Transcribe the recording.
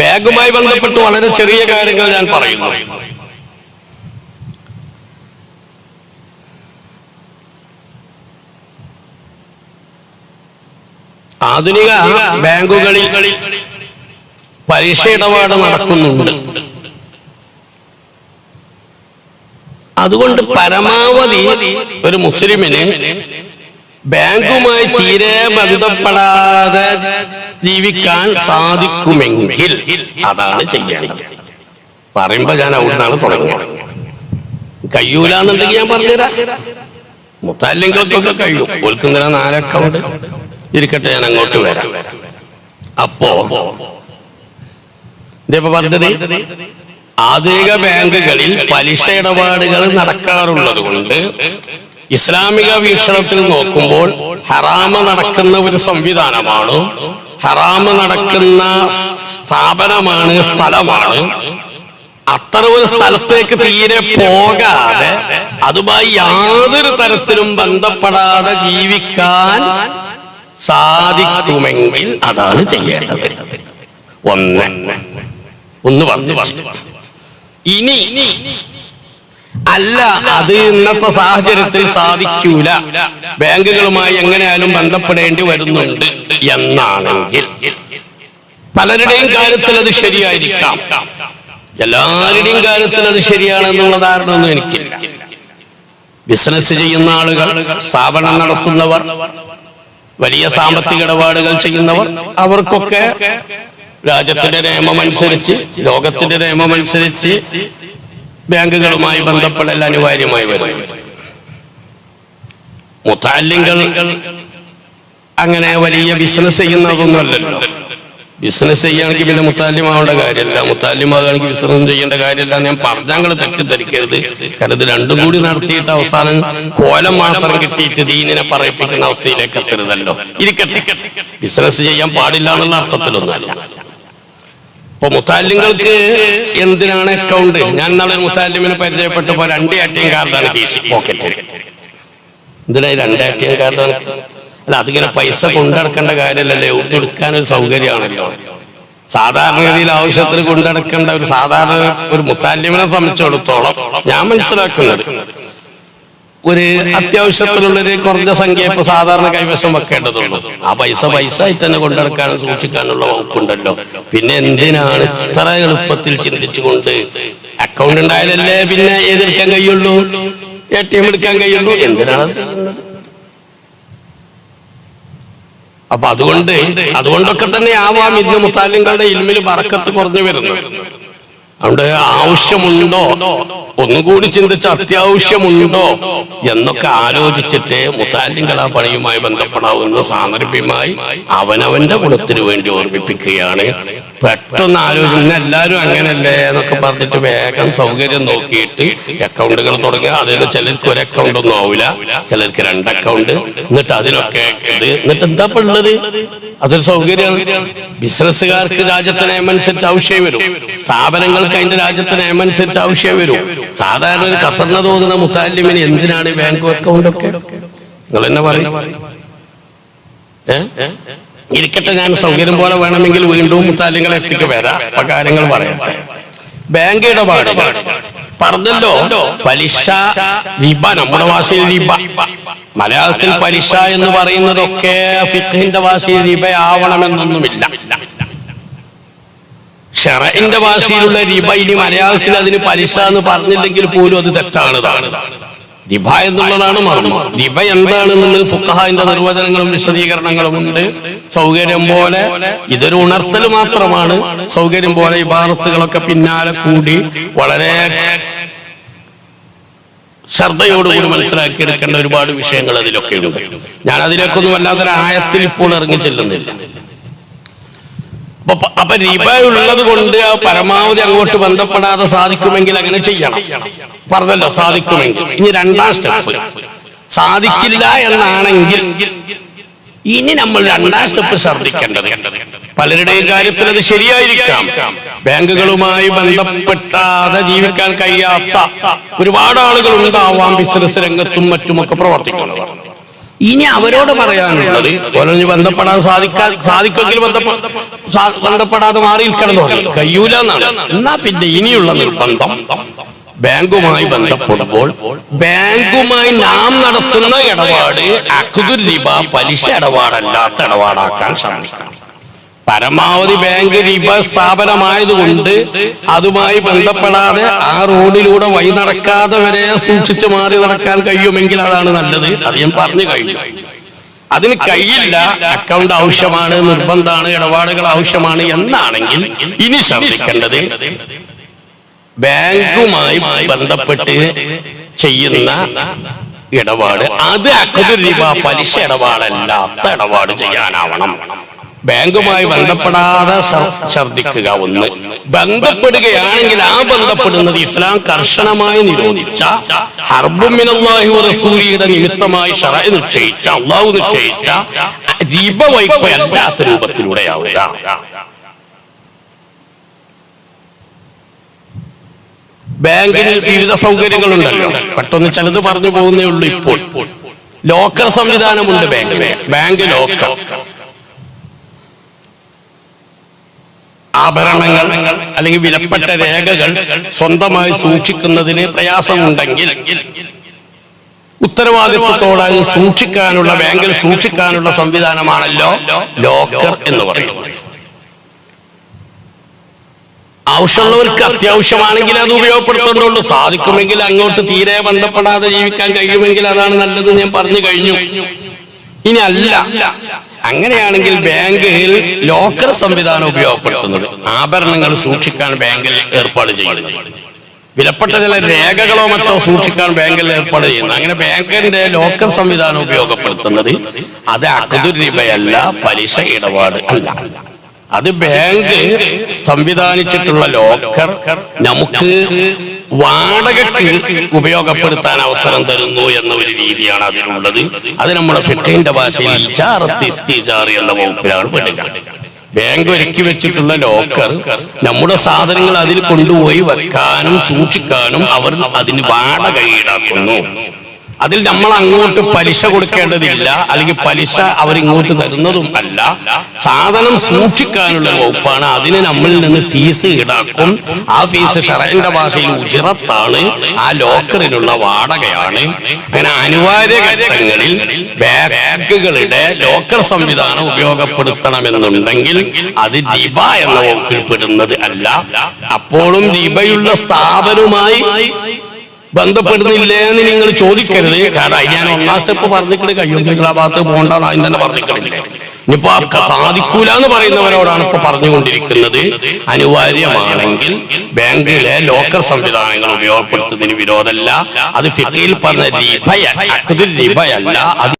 ബാഗുമായി ബന്ധപ്പെട്ട് വളരെ ചെറിയ കാര്യങ്ങൾ ഞാൻ പറയുന്നു. ആധുനിക ബാങ്കുകളിൽ പലിശ ഇടപാട് നടക്കുന്നുണ്ട്. അതുകൊണ്ട് പരമാവധി ഒരു മുസ്ലിമിന് ബാങ്കുമായി തീരെ ബന്ധപ്പെടാതെ ജീവിക്കാൻ സാധിക്കുമെങ്കിൽ അതാണ് ചെയ്യേണ്ടത്. പറയുമ്പോ ഞാൻ അവിടുന്നാണ് തുടങ്ങിയത് കഴിയൂലെന്നുണ്ടെങ്കിൽ ഞാൻ പറഞ്ഞുതരാം. മുത്താലിങ്ങൾക്കൊക്കെ കഴിയും. ഓൽക്കുന്നില്ല നാലക്കൗണ്ട് ഇരിക്കട്ടെ ഞാൻ അങ്ങോട്ട് വരാം. അപ്പോ ഇതിപ്പോ പറഞ്ഞത് ആധുനിക ബാങ്കുകളിൽ പലിശ ഇടപാടുകൾ നടക്കാറുള്ളത് കൊണ്ട് ഇസ്ലാമിക വീക്ഷണത്തിൽ നോക്കുമ്പോൾ ഹറാമ നടക്കുന്ന ഒരു സംവിധാനമാണ് ഹറാമ നടക്കുന്ന സ്ഥാപനമാണ് സ്ഥലമാണ്. അത്ര ഒരു സ്ഥലത്തേക്ക് തീരെ പോകാതെ അതുമായി യാതൊരു തരത്തിലും ബന്ധപ്പെടാതെ ജീവിക്കാൻ സാധിക്കുമെങ്കിൽ അതാണ് ചെയ്യേണ്ടത്. ഒന്ന്. ഒന്ന് പറഞ്ഞു. ഇനി അല്ല അത് ഇന്നത്തെ സാഹചര്യത്തിൽ സാധിക്കൂല. ബാങ്കുകളുമായി എങ്ങനെയാലും ബന്ധപ്പെടേണ്ടി വരുന്നുണ്ട് എന്നാണെങ്കിൽ. പലരുടെയും കാര്യത്തിൽ അത് ശരിയായിരിക്കാം. എല്ലാവരുടെയും കാര്യത്തിൽ അത് ശരിയാണെന്നുള്ള ധാരണ ഒന്നും എനിക്കില്ല ബിസിനസ് ചെയ്യുന്ന ആളുകൾ സ്ഥാപനം നടത്തുന്നവർ വലിയ സാമ്പത്തിക ഇടപാടുകൾ ചെയ്യുന്നവർ അവർക്കൊക്കെ രാജ്യത്തിന്റെ നിയമമനുസരിച്ച് ലോകത്തിന്റെ നിയമം അനുസരിച്ച് ബാങ്കുകളുമായി ബന്ധപ്പെടൽ അനിവാര്യമായി വരും. മുത്താലിങ്ങൾ അങ്ങനെ വലിയ ബിസിനസ് ചെയ്യുന്നതൊന്നുമല്ലല്ലോ. ബിസിനസ് ചെയ്യുകയാണെങ്കിൽ പിന്നെ മുത്താലിമാവേണ്ട കാര്യമല്ല. മുത്താലിമാകുകയാണെങ്കിൽ ബിസിനസ് ചെയ്യേണ്ട കാര്യമല്ല. ഞാൻ പറഞ്ഞങ്ങൾ തെറ്റിദ്ധരിക്കരുത്. കാരണം ഇത് രണ്ടും കൂടി നടത്തിയിട്ട് അവസാനം കോലം മാത്രം കിട്ടിയിട്ട് ദീനിനെ പറയിപ്പിക്കുന്ന അവസ്ഥയിലേക്ക് എത്തരുതല്ലോ. ഇരിക്കട്ടെ. ബിസിനസ് ചെയ്യാൻ പാടില്ല എന്നുള്ള അർത്ഥത്തിലൊന്നുമല്ല. ഇപ്പൊ മുത്താലിങ്ങൾക്ക് എന്തിനാണ് അക്കൗണ്ട് ഞാൻ നാളെ മുത്താലിമിനെ പരിചയപ്പെട്ടപ്പോ രണ്ട് എ കാർഡാണ് കേസ് പോക്കറ്റിൽ എന്തിനാ രണ്ട് എ ടി എം കാർഡാണ്? അല്ല അതിങ്ങനെ പൈസ കൊണ്ടടക്കേണ്ട കാര്യമല്ലല്ലേ. എടുക്കാൻ ഒരു സൗകര്യമാണല്ലോ. സാധാരണ രീതിയിൽ ആവശ്യത്തിന് കൊണ്ടടക്കേണ്ട ഒരു സാധാരണ ഒരു മുത്താലിമിനെ സംബന്ധിച്ചിടത്തോളം ഞാൻ മനസ്സിലാക്കുന്നത്. ഒരു അത്യാവശ്യത്തിനുള്ള ഒരു കുറഞ്ഞ സംഖ്യ ഇപ്പൊ സാധാരണ കൈവശം വെക്കേണ്ടതുള്ളൂ. ആ പൈസ പൈസ ആയിട്ട് തന്നെ കൊണ്ടെടുക്കാനും സൂക്ഷിക്കാനുള്ള വകുപ്പുണ്ടല്ലോ. പിന്നെ എന്തിനാണ് ഇത്ര എളുപ്പത്തിൽ ചിന്തിച്ചുകൊണ്ട് അക്കൗണ്ട് ഉണ്ടായാലല്ലേ പിന്നെ ഏതെടുക്കാൻ കഴിയുള്ളൂ? എ ടി എം എടുക്കാൻ കഴിയുള്ളൂ. എന്തിനാണ് ചെയ്യുന്നത്? അപ്പൊ അതുകൊണ്ട് അതുകൊണ്ടൊക്കെ തന്നെ ആവാം ഇന്ന് മുത്താലിങ്ങളുടെ ഇൽമിൽ വറക്കത്ത് കുറഞ്ഞു വരുന്നു അതുകൊണ്ട് ആവശ്യമുണ്ടോ? ഒന്നുകൂടി ചിന്തിച്ച അത്യാവശ്യമുണ്ടോ? എന്നൊക്കെ ആലോചിച്ചിട്ട് മുത്താലിംഗള പണിയുമായി ബന്ധപ്പെടാവുന്ന സാന്ദർഭ്യമായി അവനവന്റെ ഗുണത്തിനു വേണ്ടി ഓർമ്മിപ്പിക്കുകയാണ്. പെട്ടെന്ന് ആലോചിക്കുന്ന എല്ലാവരും അങ്ങനല്ലേ എന്നൊക്കെ പറഞ്ഞിട്ട് വേഗം സൗകര്യം നോക്കിയിട്ട് അക്കൗണ്ടുകൾ തുടങ്ങുക. അതിൽ ചിലർക്ക് ഒരു അക്കൗണ്ട് ഒന്നും ആവില്ല ചിലർക്ക് രണ്ട് അക്കൗണ്ട് എന്നിട്ട് അതിനൊക്കെ എന്നിട്ട് എന്താ ഉള്ളത്? അതൊരു സൗകര്യമാണ്. ബിസിനസ്സുകാർക്ക് രാജ്യത്തെ നിയമമനുസരിച്ച് ആവശ്യം വരും. സ്ഥാപനങ്ങൾക്ക് അതിന്റെ രാജ്യത്തിന് നിയമനുസരിച്ച് ആവശ്യം വരും. സാധാരണ ഒരു ഖത്തറിനെ തോന്നുന്ന മുത്താലിമിന് എന്തിനാണ് ബാങ്ക് അക്കൗണ്ട് ഒക്കെ? നിങ്ങൾ തന്നെ പറയും. ഇരിക്കട്ടെ ഞാൻ സൗകര്യം പോലെ വേണമെങ്കിൽ വീണ്ടും മുത്താലിങ്ങൾ എത്തിക്ക് വരാം. അപ്പൊ കാര്യങ്ങൾ പറയട്ടെ. ബാങ്ക് ഇടപാട്. പറഞ്ഞല്ലോ പലിശ റിബ നമ്മുടെ ഭാഷയിൽ റിബ മലയാളത്തിൽ പലിശ എന്ന് പറയുന്നതൊക്കെ ഫിഖിന്റെ ഭാഷയിൽ റിബ ആവണമെന്നൊന്നുമില്ല ഷെറയിന്റെ ഭാഷയിലുള്ള റിബ ഇനി മലയാളത്തിൽ അതിന് പലിശ എന്ന് പറഞ്ഞില്ലെങ്കിൽ പോലും അത് തെറ്റാണ്. റിബ എന്നുള്ളതാണ് മർമ്മം റിബ എന്താണെന്നുള്ളത് ഫുക്കഹാന്റെ നിർവചനങ്ങളും വിശദീകരണങ്ങളും ഉണ്ട്. സൗകര്യം പോലെ ഇതൊരു ഉണർത്തൽ മാത്രമാണ്. സൗകര്യം പോലെ ഇബാറത്തുകളൊക്കെ പിന്നാലെ കൂടി വളരെ ശ്രദ്ധയോടുകൂടി മനസ്സിലാക്കിയെടുക്കേണ്ട ഒരുപാട് വിഷയങ്ങൾ അതിലൊക്കെ ഉണ്ട് ഞാൻ അതിലേക്കൊന്നും വല്ലാത്തൊരു ആയത്തിൽ ഇപ്പോൾ ഇറങ്ങി ചെല്ലുന്നില്ല. അപ്പൊ റിബ ഉള്ളത് കൊണ്ട് പരമാവധി അങ്ങോട്ട് ബന്ധപ്പെടാതെ സാധിക്കുമെങ്കിൽ അങ്ങനെ ചെയ്യണം. പറഞ്ഞല്ലോ സാധിക്കുമെങ്കിൽ. ഇനി രണ്ടാം സ്റ്റെപ്പ്. സാധിക്കില്ല എന്നാണെങ്കിൽ ഇനി നമ്മൾ രണ്ടാം സ്റ്റെപ്പ് ശ്രദ്ധിക്കേണ്ടത്. പലരുടെയും കാര്യത്തിൽ അത് ശരിയായിരിക്കാം. ബാങ്കുകളുമായി ബന്ധപ്പെട്ടാതെ ജീവിക്കാൻ കഴിയാത്ത ഒരുപാട് ആളുകൾ ഉണ്ടാവാം ബിസിനസ് രംഗത്തും മറ്റുമൊക്കെ പ്രവർത്തിക്കുന്നവർ. ഇനി അവരോട് പറയാനുള്ളത് ഓരോന്ന് ബന്ധപ്പെടാൻ സാധിക്കാ സാധിക്കുമെങ്കിൽ ബന്ധപ്പെ- ബന്ധപ്പെടാതെ മാറി നിൽക്കണം കഴിയൂല എന്നാണ് എന്നാ പിന്നെ ഇനിയുള്ള നിർബന്ധം? ബാങ്കുമായി ബന്ധപ്പെടുമ്പോൾ ബാങ്കുമായി നാം നടത്തുന്ന ഇടപാട് അക്കുദുർ റിബ പലിശ ഇടപാടല്ലാത്ത ഇടപാടാക്കാൻ ശ്രമിക്കണം. പരമാവധി ബാങ്ക് രീപ സ്ഥാപനമായതുകൊണ്ട് അതുമായി ബന്ധപ്പെടാതെ ആ റോഡിലൂടെ വഴി നടക്കാതെ വരെ സൂക്ഷിച്ചു മാറി നടക്കാൻ കഴിയുമെങ്കിൽ അതാണ് നല്ലത്. അത് ഞാൻ പറഞ്ഞു കഴിഞ്ഞു. അതിന് കയ്യില്ല. അക്കൗണ്ട് ആവശ്യമാണ് നിർബന്ധമാണ് ഇടപാടുകൾ ആവശ്യമാണ് എന്നാണെങ്കിൽ ഇനി ശ്രദ്ധിക്കേണ്ടത് ബാങ്കുമായി ബന്ധപ്പെട്ട് ചെയ്യുന്ന ഇടപാട് അത് അക്കൗണ്ട് രീപ പലിശ ഇടപാടല്ലാത്ത ഇടപാട് ചെയ്യാനാവണം. ബാങ്കുമായി ബന്ധപ്പെടാതെ ഛർദിക്കുക ഒന്ന്. ബന്ധപ്പെടുകയാണെങ്കിൽ ആ ബന്ധപ്പെടുന്നത് ഇസ്ലാം കർശനമായി നിരോധിച്ച ഹർബുമിനല്ലാഹി റസൂലിയുടെ നിമിത്തമായി ഷറ നിശ്ചയിച്ച അള്ളാഹു നിശ്ചയിച്ച റിബ വൈപ്പ് അല്ലാത്ത രൂപത്തിലൂടെയാവുക. ബാങ്കിൽ വിവിധ സൗകര്യങ്ങളുണ്ടല്ലോ. പെട്ടെന്ന് ചിലത് പറഞ്ഞു പോകുന്നേ ഉള്ളൂ ഇപ്പോൾ. ലോക്കർ സംവിധാനമുണ്ട് ബാങ്കിന്. ബാങ്ക് ലോക്കർ ആഭരണങ്ങൾ അല്ലെങ്കിൽ വിലപ്പെട്ട രേഖകൾ സ്വന്തമായി സൂക്ഷിക്കുന്നതിന് പ്രയാസമുണ്ടെങ്കിൽ ഉത്തരവാദിത്വത്തോടായി സൂക്ഷിക്കാനുള്ള ബാങ്കിൽ സൂക്ഷിക്കാനുള്ള സംവിധാനമാണല്ലോ ലോക്കർ എന്ന് പറയുന്നത്. ആവശ്യമുള്ളവർക്ക് അത്യാവശ്യമാണെങ്കിൽ അത് ഉപയോഗപ്പെടുത്തേണ്ടതുള്ളൂ സാധിക്കുമെങ്കിൽ അങ്ങോട്ട് തീരെ ബന്ധപ്പെടാതെ ജീവിക്കാൻ കഴിയുമെങ്കിൽ അതാണ് നല്ലത് ഞാൻ പറഞ്ഞു കഴിഞ്ഞു. ഇനി അല്ല. അങ്ങനെയാണെങ്കിൽ ബാങ്കിൽ ലോക്കർ സംവിധാനം ഉപയോഗപ്പെടുത്തുന്നത്. ആഭരണങ്ങൾ സൂക്ഷിക്കാൻ ബാങ്കിൽ ഏർപ്പാട് ചെയ്യുന്നത്. വിലപ്പെട്ട ചില രേഖകളോ മറ്റോ സൂക്ഷിക്കാൻ ബാങ്കിൽ ഏർപ്പാട് ചെയ്യുന്നു അങ്ങനെ ബാങ്കിന്റെ ലോക്കർ സംവിധാനം ഉപയോഗപ്പെടുത്തുന്നത് അത് അക്കതുർ രൂപയല്ല പലിശ ഇടപാട് അല്ല. അത് ബാങ്ക് സംവിധാനിച്ചിട്ടുള്ള ലോക്കർ നമുക്ക് വാടകയ്ക്ക് ഉപയോഗപ്പെടുത്താൻ അവസരം തരുന്നു എന്ന ഒരു രീതിയാണ് അതിനുള്ളത് അത് നമ്മുടെ ഫിഖിന്റെ ഭാഷയിൽ എന്ന വകുപ്പിലാണ് പെടുക. ബാങ്ക് ഒരുക്കി വെച്ചിട്ടുള്ള ലോക്കർ നമ്മുടെ സാധനങ്ങൾ അതിൽ കൊണ്ടുപോയി വെക്കാനും സൂക്ഷിക്കാനും അവർ അതിന് വാടക ഈടാക്കുന്നു. അതിൽ നമ്മൾ അങ്ങോട്ട് പലിശ കൊടുക്കേണ്ടതില്ല അല്ലെങ്കിൽ പലിശ അവരിങ്ങോട്ട് തരുന്നതും അല്ല. സാധനം സൂക്ഷിക്കാനുള്ള വകുപ്പാണ്. അതിന് നമ്മളിൽ നിന്ന് ഫീസ് ഈടാക്കും. ആ ഫീസ് ഷറന്റെ ഭാഷയിൽ ഉചിറത്താണ് ആ ലോക്കറിനുള്ള വാടകയാണ്. അങ്ങനെ അനിവാര്യ ഘട്ടങ്ങളിൽ ബാങ്കുകളുടെ ലോക്കർ സംവിധാനം ഉപയോഗപ്പെടുത്തണമെന്നുണ്ടെങ്കിൽ അത് ദീപ എന്ന വകുപ്പിൽ പെടുന്നത് അല്ല. അപ്പോഴും ദീപയുള്ള സ്ഥാപനവുമായി ബന്ധപ്പെടുന്നില്ലേ എന്ന് നിങ്ങൾ ചോദിക്കരുത്. കാരണം അതിന് ഞാൻ ഒന്നാം സ്റ്റെപ്പ് പറഞ്ഞിട്ട് ആ ഭാഗത്ത് പോകണ്ടെന്ന് ആദ്യം തന്നെ പറഞ്ഞിട്ടില്ലേ? ഇനിയിപ്പോ സാധിക്കൂല എന്ന് പറയുന്നവരോടാണ് ഇപ്പൊ പറഞ്ഞുകൊണ്ടിരിക്കുന്നത്. അനിവാര്യമാണെങ്കിൽ ബാങ്കിലെ ലോക്കർ സംവിധാനങ്ങൾ ഉപയോഗപ്പെടുത്തുന്നതിന് വിരോധമല്ല. അത് ഫിക്കയിൽ പറഞ്ഞ റിബയല്ല അത്